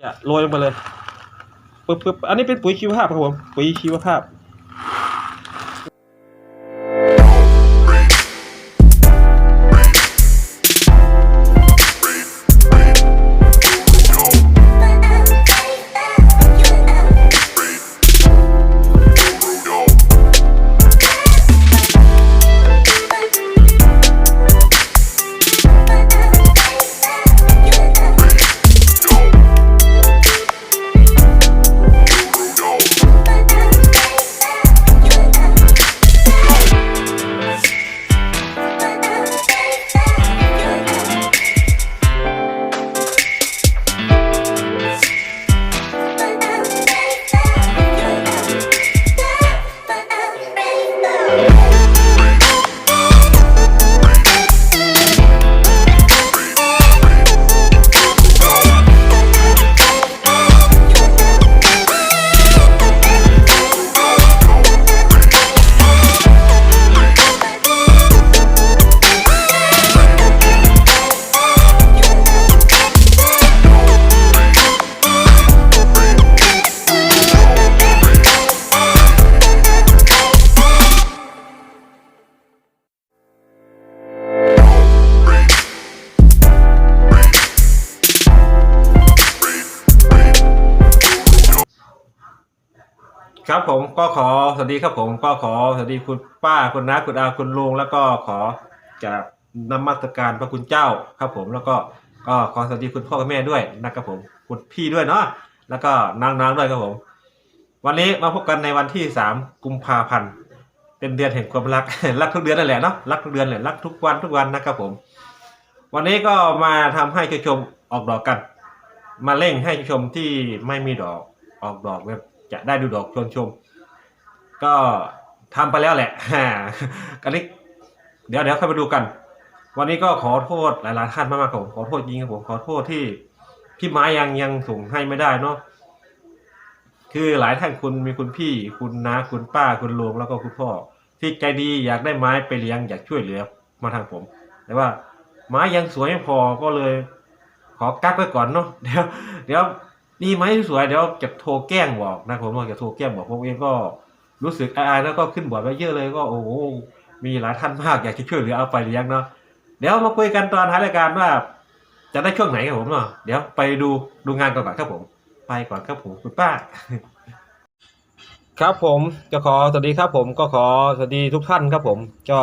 อย่าโรยลงไปเลยปึ๊บปึ๊บอันนี้เป็นปุ๋ยชีวภาพครับผมปุ๋ยชีวภาพ ครับผมก็ขอสวัสดีครับผมก็ขอสวัสดีคุณป้าคุณน้าคุณอาคุณลุงแล้วก็ขอจะนมัสการพระคุณเจ้าครับผมแล้วก็ก็ขอสวัสดีคุณพ่อคุณแม่ด้วยนะครับผมคุณพี่ด้วยเนาะแล้วก็นางๆด้วยครับผม วันนี้มาพบกันในวันที่สามกุมภาพันธ์เป็นเดือนแห่งความรักรักทุกเดือนนั่นแหละเนาะรักทุกเดือนแหละรักทุกวันทุกวันนะครับผม วันนี้ก็มาทำให้ชมออกดอกกัน มาเร่งให้ชมที่ไม่มีดอกออกดอกแบบ จะได้ดูดอกชวนชม ก็ทำไปแล้วแหละฮ่ากันนี้เดี๋ยวเดี๋ยวค่อยมาดูกัน วันนี้ก็ขอโทษหลายๆท่านมากๆครับผมขอโทษจริงครับผมขอโทษที่พี่ไม้ยังยังส่งให้ไม่ได้เนาะคือหลายท่านคุณมีคุณพี่ คุณน้าคุณป้าคุณลุงแล้วก็คุณพ่อ ที่ใจดีอยากได้ไม้ไปเลี้ยงอยากช่วยเหลือมาทางผม แต่ว่าไม้ยังสวยไม่พอก็เลย ขอกักไว้ก่อนเนาะเดี๋ยวเดี๋ยว นี่ไม้สวยเดี๋ยวจะโทรแกล้งบอกนะผมว่าจะโทรแกล้งบอกผมเองก็รู้สึกอายๆแล้วก็ขึ้นบอร์ดไว้เยอะเลยก็โอ้โหมีหลายท่านมากอยากจะช่วยเหลือเอาไปเลี้ยงเนาะเดี๋ยวมาคุยกันตอนท้ายรายการว่า จะได้ช่วงไหนครับผมเนาะเดี๋ยวไปดูดูงานก่อนครับผม ไปก่อนครับผมคุณป้า ครับผมก็ขอสวัสดีครับผมก็ขอสวัสดีทุกท่านครับผมก็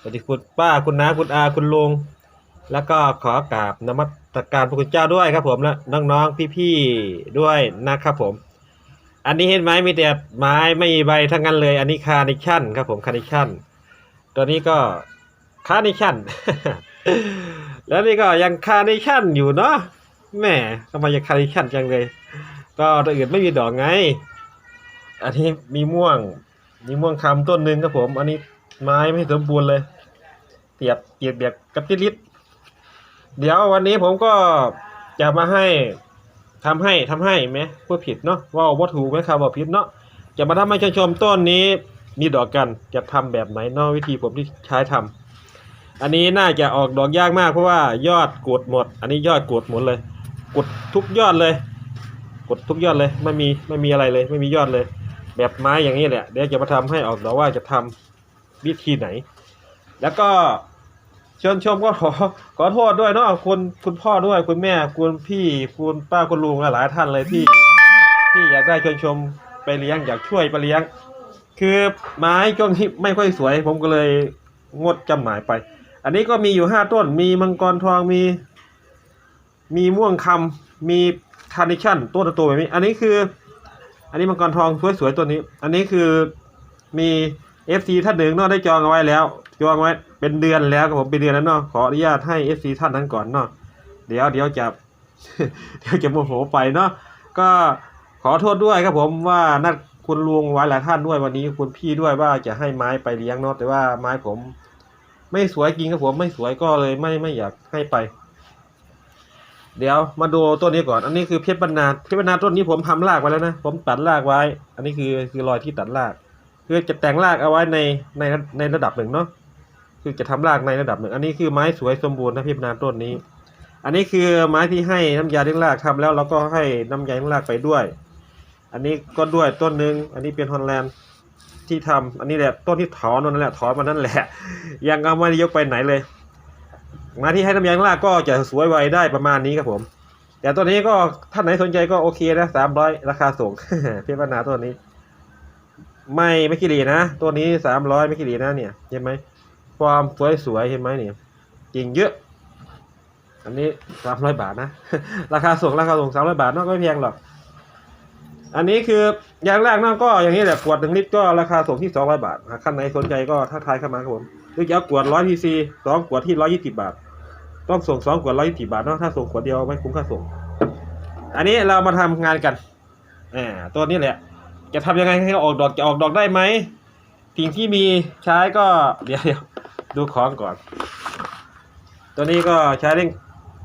สวัสดีคุณป้าคุณน้าคุณอาคุณลุง แล้วก็ขอกราบนมัสการพระคุณเจ้าด้วยครับผมและน้องๆพี่ๆด้วยนะครับผม อันนี้เห็นไหมมีแต่ไม้ไม่มีใบทั้งนั้นเลย อันนี้คาร์เนชั่นครับผมคาร์เนชั่นตัวนี้ก็คาร์เนชั่นแล้วนี่ก็ยังคาร์เนชั่นอยู่เนาะแหมทำไมยังคาร์เนชั่นจังเลย ก็ตัวอื่นไม่มีดอกไง อันนี้มีม่วง มีม่วงคำต้นหนึ่งครับผม อันนี้ไม้ไม่สมบูรณ์เลย เปียบเปียบเบียบกับจิลิต เดี๋ยววันนี้ผมก็จะมาให้ทำให้ทำให้ไหมพูดผิดเนาะว่าว่าถูกไหมครับว่าผิดเนาะจะมาทำให้ชมชมต้นนี้มีดอกกันจะทำแบบไหนเนาะวิธีผมที่ใช้ทำอันนี้น่าจะออกดอกยากมากเพราะว่ายอดกดหมด อันนี้ยอดกดหมดเลย กดทุกยอดเลย กดทุกยอดเลยไม่มีไม่มีอะไรเลย ไม่มียอดเลย แบบไม้อย่างนี้แหละเดี๋ยวจะมาทำให้ออกดอกว่าจะทำวิธีไหน แล้วก็ เชิญชมก็ขอขอโทษด้วยเนาะคุณคุณพ่อด้วยคุณแม่คุณพี่คุณป้าคุณลุงหลายๆท่านเลยที่ที่อยากได้เชิญชมไปเลี้ยงอยากช่วยไปเลี้ยง คือไม้ช่วงที่ไม่ค่อยสวย ผมก็เลยงดจำหมายไป อันนี้ก็มีอยู่ห้าต้น มีมังกรทองมี มีม่วงคำมีคาร์เนชั่นต้นโตๆแบบนี้ อันนี้คือ อันนี้มังกรทองสวยๆตัวนี้ อันนี้คือมีเอฟซีท่านหนึ่งเนาะได้จองเอาไว้แล้ว จองไว้เป็นเดือนแล้วครับผมเป็นเดือนแล้วเนาะขออนุญาตให้เอฟซีท่านนั้นก่อนเนาะเดี๋ยวเดี๋ยวจะเดี๋ยวจะโมโหไปเนาะก็ขอโทษด้วยครับผมว่านัดคุณลุงไว้หลายท่านด้วยวันนี้คุณพี่ด้วยว่าจะให้ไม้ไปเลี้ยงเนาะแต่ว่าไม้ผม ไม่สวยจริงครับผมไม่สวยก็เลยไม่ไม่อยากให้ไป เดี๋ยวมาดูต้นนี้ก่อน อันนี้คือเพชรบรรณาเพชรบรรณาต้นนี้ผมทำรากไว้แล้วนะผมตัดรากไว้ อันนี้คือคือรอยที่ตัดรากคือจะแต่งรากเอาไว้ในในในระดับหนึ่งเนาะ คือจะทำรากในระดับหนึ่ง อันนี้คือไม้สวยสมบูรณ์นะพชรบรรณาต้นนี้ อันนี้คือไม้ที่ให้น้ำยาเลี้ยงรากทำแล้วเราก็ให้น้ำยาเลี้ยงรากไปด้วย อันนี้ก็ด้วยต้นหนึ่งอันนี้เป็นฮอลแลนด์ที่ทำอันนี้แหละต้นที่ถอนนั่นแหละถอนมานั่นแหละ ยังเอาไม่ได้ยกไปไหนเลยไม้ที่ให้น้ำยาเลี้ยงรากก็จะสวยไวได้ประมาณนี้ครับผม แต่ตัวนี้ก็ท่านไหนสนใจก็โอเคนะสามร้อยราคาส่งเพียงปัญหาตัวนี้ ไม่ไม่คิดดีนะ ตัวนี้สามร้อยไม่คิดดีนะเนี่ยเห็นไหม ความสวยสวยๆเห็นไหมเนี่ยจริงเยอะ อันนี้สามร้อยบาทนะ ราคาส่งราคาส่งสามร้อยบาทนอกก็ไม่แพงหรอก อันนี้คืออย่างแรกนอกก็อย่างนี้แหละขวดหนึ่งลิตรก็ราคาส่งที่สองร้อยบาทหากท่านไหนสนใจก็ทักทายเข้ามาครับผมหรือจะขวดร้อยพีซีสองขวดที่ร้อยยี่สิบบาท ต้องส่งสองขวดร้อยยี่สิบบาทเนาะถ้าส่งขวดเดียวไม่คุ้มค่าส่ง อันนี้เรามาทำงานกันอ่าตัวนี้แหละ จะทำยังไงให้ออกดอกจะออกดอกได้ไหมสิ่งที่มีใช้ก็เดี๋ยวเดี๋ยว ดูของก่อน ตัวนี้ก็ใช้เร่ง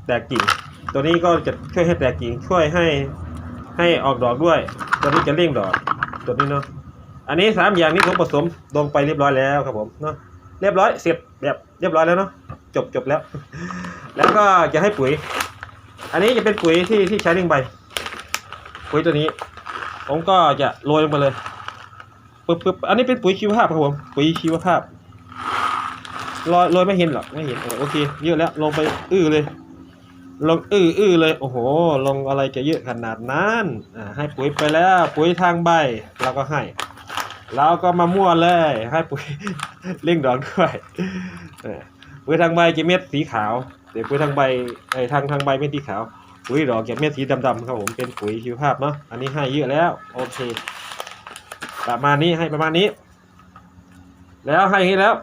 แตกกิ่ง ตัวนี้ก็จะช่วยให้แตกกิ่ง ช่วยให้ให้ออกดอกด้วย ตัวนี้จะเร่งดอก ตัวนี้เนาะ อันนี้สามอย่างนี้ผมผสมลงไปเรียบร้อยแล้วครับผมเนาะ เรียบร้อยเสร็จแบบเรียบร้อยแล้วเนาะ จบจบแล้ว แล้วก็จะให้ปุ๋ย อันนี้จะเป็นปุ๋ยที่ที่ใช้เร่งใบ ปุ๋ยตัวนี้ ผมก็จะโรยลงไปเลยปึ๊บปึ๊บอันนี้เป็นปุ๋ยชีวภาพครับผม ปุ๋ยชีวภาพ โรยโรยไม่เห็นหรอกไม่เห็นโอเค เยอะแล้วลงไปอื้อเลย ลงอื้ออื้อเลยโอ้โห ลงอะไรจะเยอะขนาดนั้นอ่าให้ปุ๋ยไปแล้วปุ๋ยทางใบเราก็ให้เราก็มามั่วเลยให้ปุ๋ยเร่งดอกด้วยปุ๋ยทางใบจะเม็ดสีขาวเดี๋ยวปุ๋ยทางใบไอ้ทางทางใบเม็ดสีขาวปุ๋ยดอกจะเม็ดสีดำๆครับผมเป็นปุ๋ยชีวภาพเนาะอันนี้ให้เยอะแล้วโอเคประมาณนี้ให้ประมาณนี้ แล้วให้อย่างนี้แล้ว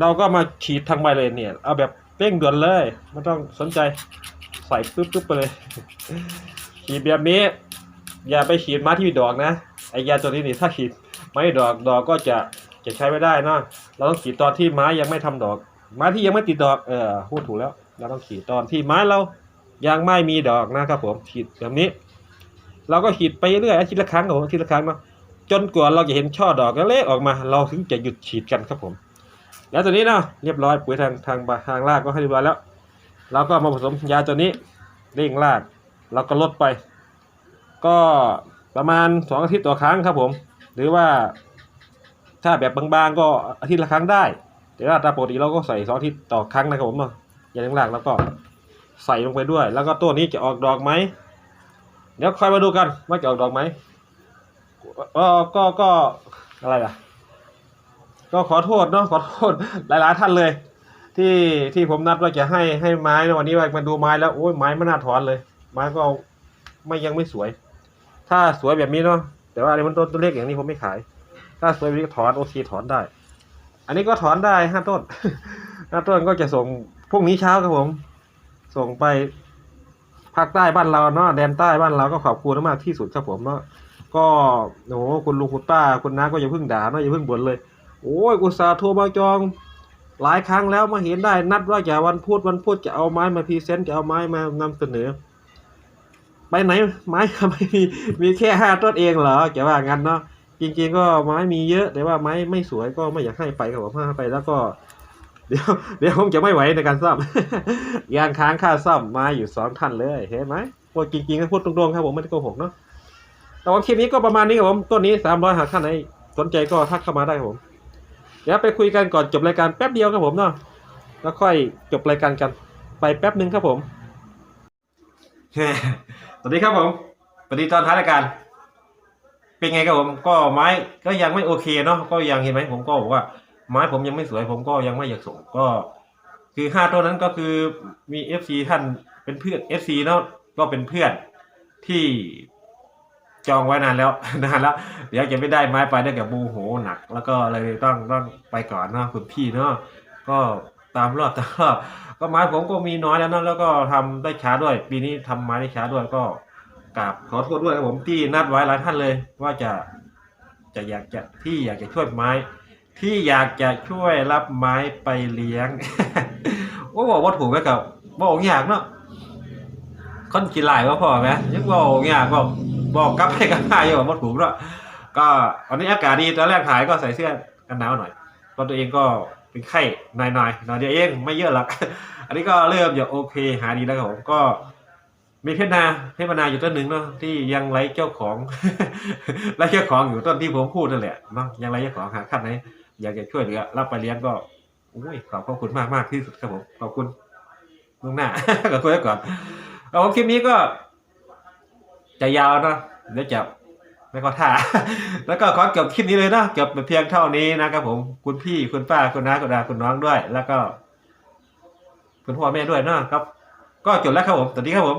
เราก็มาฉีดทางใบเลยเนี่ย เอาแบบเร่งด่วนเลยไม่ต้องสนใจใส่ปึ๊บปึ๊บไปเลย ฉีดแบบนี้ อย่าไปฉีดไม้ที่มีดอกนะไอยาตัวนี้นี่ถ้าฉีดไม้ดอกดอกก็จะจะใช้ไม่ได้นะเราต้องฉีดตอนที่ไม้ยังไม่ทำดอก ไม้ที่ยังไม่ติดดอกเออพูดถูกแล้ว เราต้องฉีดตอนที่ไม้เรายังไม่มีดอกนะครับผมฉีดแบบนี้ เราก็ฉีดไปเรื่อยอาทิตย์ละครั้งครับผมอาทิตย์ละครั้งเนาะจนกว่าเราจะเห็นช่อดอกเล็กออกมา เราถึงจะหยุดฉีดกันครับผม แล้วตัวนี้เนาะเรียบร้อยปุ๋ยทางทางทางรากก็ให้เรียบร้อยแล้วเราก็มาผสมยาตัวนี้เร่งรากเราก็ลดไป ก็ประมาณสองอาทิตย์ต่อครั้งครับผม หรือว่าถ้าแบบบางๆก็อาทิตย์ละครั้งได้ แต่ว่าตามปกติเราก็ใส่สองอาทิตย์ต่อครั้งนะครับผมเนาะยาเร่งรากแล้วก็ใส่ลงไปด้วย แล้วก็ตัวนี้จะออกดอกไหมเดี๋ยวคอยมาดูกันว่าจะออกดอกไหมก็ก็ก็อะไรล่ะ ก็ขอโทษเนาะขอโทษหลาย ๆ ท่านเลย ที่ที่ผมนัดว่าจะให้ให้ไม้นะวันนี้ว่ามาดูไม้แล้วโอ้ยไม้ไม่น่าถอนเลย ไม้ก็ไม่ยังไม่สวย ถ้าสวยแบบนี้เนาะแต่ว่าอันนี้มันต้นตัวเล็กอย่างนี้ผมไม่ขาย ถ้าสวยแบบนี้ถอนโอเคถอนได้ อันนี้ก็ถอนได้ห้าต้นห้าต้นก็จะส่งพรุ่งนี้เช้าครับผม ส่งไปภาคใต้บ้านเราเนาะแดนใต้บ้านเราก็ขอบคุณมากที่สุดครับผมเนาะก็โอ้โหคุณลุงคุณป้าคุณน้าก็อย่าเพิ่งด่าเนาะอย่าเพิ่งบ่นเลย โอ้ยอุตส่าโทรมาจอง หลายครั้งแล้วมาเห็นได้นัดว่าจะวันพุธวันพุธจะเอาไม้มาพรีเซนต์จะเอาไม้มานำเสนอ ไปไหนไม้ก็ไม่มีมีแค่ห้าต้นเองเหรอจะว่างั้นเนาะจริงๆก็ไม้มีเยอะ แต่ว่าไม้ไม่สวยก็ไม่อยากให้ไปครับผมห้ไปแล้วก็ เดี๋ยวเดี๋ยวผมจะไม่ไหวในการซ่อมยางค้างค่าซ่อมมาอยู่สองท่านเลยเห็นไหมโอ้ยจริงๆก็พูดตรงๆครับผมไม่ได้โกหกเนาะแต่ว่าคลิปนี้ก็ประมาณนี้ครับผมต้นนี้สามร้อยหากท่านไหนสนใจก็ทักเข้ามาได้ครับผม เดี๋ยวไปคุยกันก่อนจบรายการแป๊บเดียวครับผมเนาะแล้วค่อยจบรายการกันไปแป๊บหนึ่งครับผมสวัสดีครับผมสวัสดีตอนท้ายรายการ เป็นไงครับผม ก็ไม้ก็ยังไม่โอเคเนาะก็ยังเห็นไหมผมก็บอกว่า ไม้ผมยังไม่สวย ผมก็ยังไม่อยากส่งก็ คือห้าตัวนั้นก็คือมีเอฟซีท่านเป็นเพื่อนเอฟซีเนาะก็เป็นเพื่อนที่ จองไว้นานแล้วนานแล้ว เดี๋ยวจะไม่ได้ไม้ไปได้กับโมโหหนัก แล้วก็เลยต้องต้องไปก่อนเนาะคุณพี่เนาะก็ตามรอบตามรอบก็ไม้ผมก็มีน้อยแล้วเนาะแล้วก็ทำได้ช้าด้วย ปีนี้ทำไม้ได้ช้าด้วยก็กราบขอโทษด้วยครับผมที่นัดไว้หลายท่านเลย ว่าจะจะอยากจะที่อยากจะช่วยไม้ ที่อยากจะช่วยรับไม้ไปเลี้ยงโอ้บอกว่าถูกไหมกับบอกอยากเนาะคนกินหลายว่าพอไหมยังบอกอยากบอก บอกกลับไปกันมาอยู่ว่าถูกแล้วก็วันนี้อากาศดีตอนแรกถ่ายก็ใส่เสื้อกันหนาวหน่อยเพราะตัวเองก็เป็นไข้หน่อยๆหน่อยเดียวเองไม่เยอะหรอกอันนี้ก็เริ่มจะโอเคหาดีแล้วครับผมก็มีเพชรนาเพชรนาอยู่ต้นหนึ่งเนาะที่ยังไร้เจ้าของไร้เจ้าของอยู่ต้นที่ผมพูดนั่นแหละเนาะยังไร้เจ้าของหาขั้นไหนอยากจะช่วยเหลือรับไปเลี้ยงก็อุ้ยขอบพระคุณมากมากที่สุดครับผมขอบคุณล่วงหน้าขอบคุณไว้ก่อนเอาคลิปนี้ก็ จะยาวเนาะเดี๋ยวจะไม่ก็ท่า แล้วก็ขอจบคลิปนี้เลยเนาะจบเพียงเท่านี้นะครับผมคุณพี่คุณป้าคุณน้าคุณอาคุณน้องด้วย แล้วก็ คุณพ่อแม่ด้วยเนาะครับ ก็จบแล้วครับผมสวัสดีครับผม